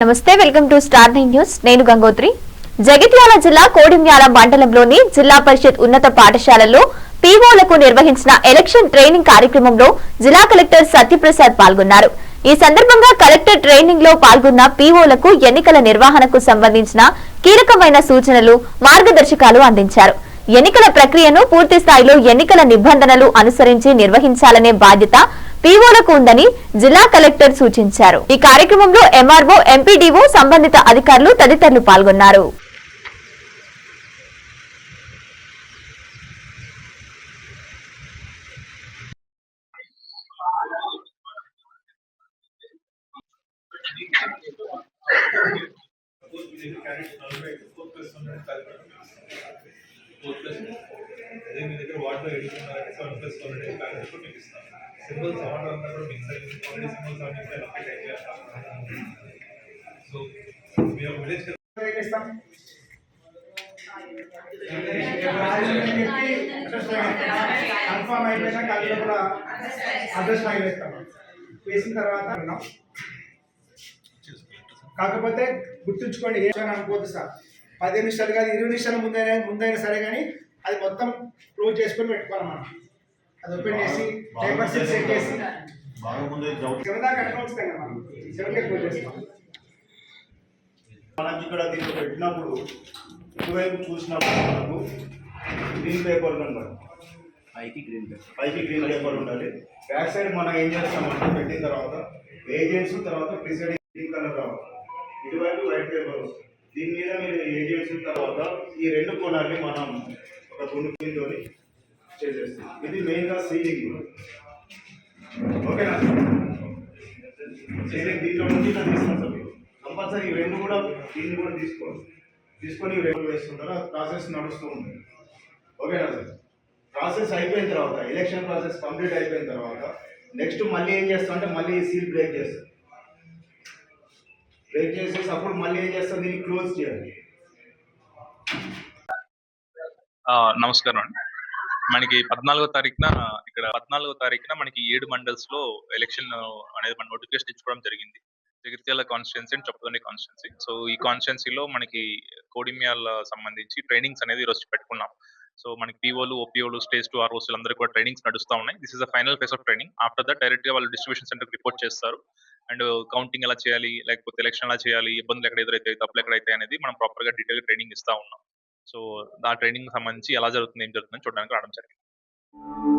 నమస్తే welcome to star nine news. నేను గంగోత్రి. జగిత్యాల జిల్లా కోడిమ్యాల మండలంలోని జిల్లా పరిషత్ ఉన్నత పాఠశాలలో పీఓలకు నిర్వహించిన ఎలక్షన్ ట్రైనింగ్ కార్యక్రమంలో జిల్లా కలెక్టర్ సత్యప్రసాద్ పాల్గొన్నారు. ఈ సందర్భంగా కలెక్టర్ ట్రైనింగ్లో పాల్గొన్న పీఓలకు ఎన్నికల నిర్వహణకు సంబంధించిన కీలకమైన సూచనలు మార్గదర్శకాలు అందించారు. ఎన్నికల ప్రక్రియను పూర్తి స్థాయిలో ఎన్నికల నిబంధనలు అనుసరించి నిర్వహించాలనే బాధ్యత పీఓలకు ఉందని జిల్లా కలెక్టర్ సూచించారు. ఈ కార్యక్రమంలో ఎంఆర్ఓ ఎంపీడీఓ సంబంధిత అధికారులు తదితరులు పాల్గొన్నారు. అదే మీ దగ్గర వాటర్ ఎడుతున్నారంటే సెవెన్ ప్లస్ వన్ బ్యాలెన్స్ కూడా మీకు ఇస్తాం సింబల్స్ ఆర్డర్ అంతా కూడా మీకు ఆల్రెడీ సింబల్స్ ఆర్డర్ ఇస్తే లొకేట్ అయితే సో మేము విలేజ్ ఇస్తాం కన్ఫామ్ అయిపోయినాక అందులో కూడా అడ్రస్ ఫైల్ వేస్తాం వేసిన తర్వాత. కాకపోతే గుర్తుంచుకోండి ఏమైనా అనుకోవద్దు సార్ పది నిమిషాలు కాదు ఇరవై నిమిషాల ముందైనా ముందైనా సరే కానీ అది మొత్తం క్లోజ్ చేసుకొని పెట్టుకోవాలి మనం. అది ఓపెన్ చేసి పేపర్స్ సెట్ చేసి. ఉంచుతాం కదా మనం. సెవెన్కే క్లోజ్ చేస్తాం. మనకి ఇక్కడ దీంట్లో పెట్టినప్పుడు ఇటువైపు చూసినప్పుడు మనకు గ్రీన్ పేపర్ ఉండాలి. పైకి గ్రీన్ పేపర్ పైకి గ్రీన్ పేపర్ ఉండాలి. బ్యాక్ సైడ్ మనం ఏం చేస్తామంటే పెట్టిన తర్వాత ఏజెంట్స్ తర్వాత ప్రిసైడింగ్ గ్రీన్ కలర్ రావాలి. ఇటువైపు వైట్ పేపర్ వస్తుంది. దీని మీద మీరు చేసిన తర్వాత ఈ రెండు కొనాలి మనం ఒక దున్నుతో చేసేస్తాం. ఇది మెయిన్గా సీలింగ్. ఓకేనా? సీలింగ్ దీంట్లో నుంచి ఇట్లా సార్ కంపల్సరీ ఈ రెండు కూడా దీన్ని కూడా తీసుకోండి. తీసుకొని రెండు వేస్తుంటారా ఆ ప్రాసెస్ నడుస్తూ ఉంది ఓకేనా సార్? ప్రాసెస్ అయిపోయిన తర్వాత ఎలక్షన్ ప్రాసెస్ కంప్లీట్ అయిపోయిన తర్వాత నెక్స్ట్ మళ్ళీ ఏం చేస్తాం అంటే మళ్ళీ సీల్ బ్రేక్ చేస్తాం. బ్రేక్ చేసేసి అప్పుడు మళ్ళీ ఏం చేస్తాం? దీన్ని క్లోజ్ చేయాలి. ఆ, నమస్కారం అండి. మనకి పద్నాలుగో తారీఖున ఇక్కడ పద్నాలుగో తారీఖున మనకి ఏడు మండల్స్లో ఎలక్షన్ అనేది మన నోటిఫికేషన్ ఇచ్చుకోవడం జరిగింది. Jagtial constituency and Choppadandi constituency. So ఈ కాన్స్టిట్యున్సీలో మనకి కోడిమ్యాల సంబంధించి ట్రైనింగ్స్ అనేది ఈరోజు పెట్టుకున్నాం. సో మనకి పీఓలు ఓపీఓలు స్టేజ్ టూ ఆర్ఓస్ అందరూ కూడా ట్రైనింగ్స్ నడుస్తూ ఉన్నాయి. This is the final phase of training after that డైరెక్ట్గా వాళ్ళు డిస్ట్రిబ్యూషన్ సెంటర్ రిపోర్ట్ చేస్తారు. అండ్ కౌంటింగ్ ఎలా చేయాలి లేకపోతే ఎలక్షన్ ఎలా చేయాలి ఇబ్బందులు ఎక్కడ ఎదురైతే తప్పులు ఎక్కడైతే అనేది మనం ప్రాపర్గా డీటెయిల్ ట్రైనింగ్ ఇస్తా ఉన్నాం. సో ఆ ట్రైనింగ్ సంబంధించి ఎలా జరుగుతుంది ఏం జరుగుతుందని చూడడానికి రావడం జరిగింది.